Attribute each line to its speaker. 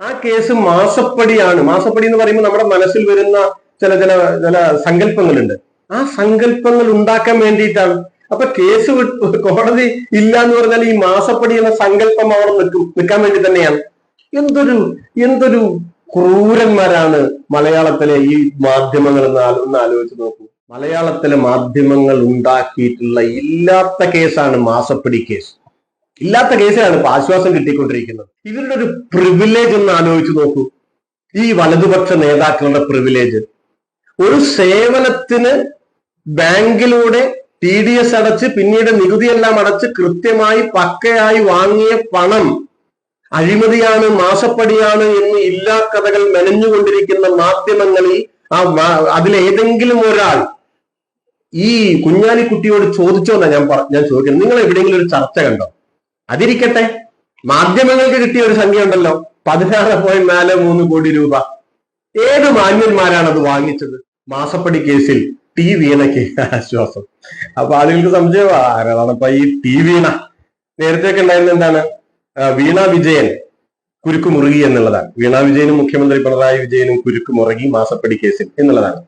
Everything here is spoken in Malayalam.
Speaker 1: ആ കേസ് മാസപ്പടിയാണ്. മാസപ്പടി എന്ന് പറയുമ്പോൾ നമ്മുടെ മനസ്സിൽ വരുന്ന ചില ചില ചില സങ്കല്പങ്ങളുണ്ട്. ആ സങ്കല്പങ്ങൾ ഉണ്ടാക്കാൻ വേണ്ടിയിട്ടാണ്. അപ്പൊ കേസ് കോടതി ഇല്ല എന്ന് പറഞ്ഞാൽ ഈ മാസപ്പടി എന്ന സങ്കല്പം അവിടെ നിൽക്കും. നിൽക്കാൻ വേണ്ടി തന്നെയാണ്. എന്തൊരു എന്തൊരു ക്രൂരന്മാരാണ് മലയാളത്തിലെ ഈ മാധ്യമങ്ങൾ എന്ന് ഒന്ന് ആലോചിച്ച് നോക്കൂ. മലയാളത്തിലെ മാധ്യമങ്ങൾ ഉണ്ടാക്കിയിട്ടുള്ള ഇല്ലാത്ത കേസാണ് മാസപ്പടി കേസ്. ഇല്ലാത്ത കേസിലാണ് ഇപ്പൊ ആശ്വാസം കിട്ടിക്കൊണ്ടിരിക്കുന്നത്. ഇവരുടെ ഒരു പ്രിവിലേജ് ഒന്ന് ആലോചിച്ച് നോക്കൂ. ഈ വലതുപക്ഷ നേതാക്കളുടെ പ്രിവിലേജ് ഒരു സേവനത്തിന് ബാങ്കിലൂടെ ടി ഡി എസ് അടച്ച് പിന്നീട് നികുതിയെല്ലാം അടച്ച് കൃത്യമായി പക്കയായി വാങ്ങിയ പണം അഴിമതിയാണ് മാസപ്പടിയാണ് എന്ന് ഇല്ലാ കഥകൾ മെനഞ്ഞുകൊണ്ടിരിക്കുന്ന മാധ്യമങ്ങളിൽ ആ അതിലേതെങ്കിലും ഒരാൾ ഈ കുഞ്ഞാലിക്കുട്ടിയോട് ചോദിച്ചോന്നാ ഞാൻ ഞാൻ ചോദിക്കുന്നത്. നിങ്ങൾ എവിടെയെങ്കിലും ഒരു ചർച്ച കണ്ടോ? അതിരിക്കട്ടെ. മാധ്യമങ്ങൾക്ക് കിട്ടിയ ഒരു സംഖ്യ ഉണ്ടല്ലോ പതിനാറ് പോയിന്റ് നാല് മൂന്ന് കോടി രൂപ. ഏത് മാന്യന്മാരാണ് അത് വാങ്ങിച്ചത്? മാസപ്പടി കേസിൽ ടി വീണയ്ക്ക് ആശ്വാസം. അപ്പൊ ആളുകൾക്ക് സംശയം ആരാണ് അപ്പൊ ഈ ടി വീണ? നേരത്തെ ഒക്കെ ഉണ്ടായിരുന്ന എന്താണ് വീണ വിജയൻ കുരുക്ക് മുറുകി എന്നുള്ളതാണ്. വീണ വിജയനും മുഖ്യമന്ത്രി പിണറായി വിജയനും കുരുക്ക് മുറുകി മാസപ്പടി കേസിൽ എന്നുള്ളതാണ്.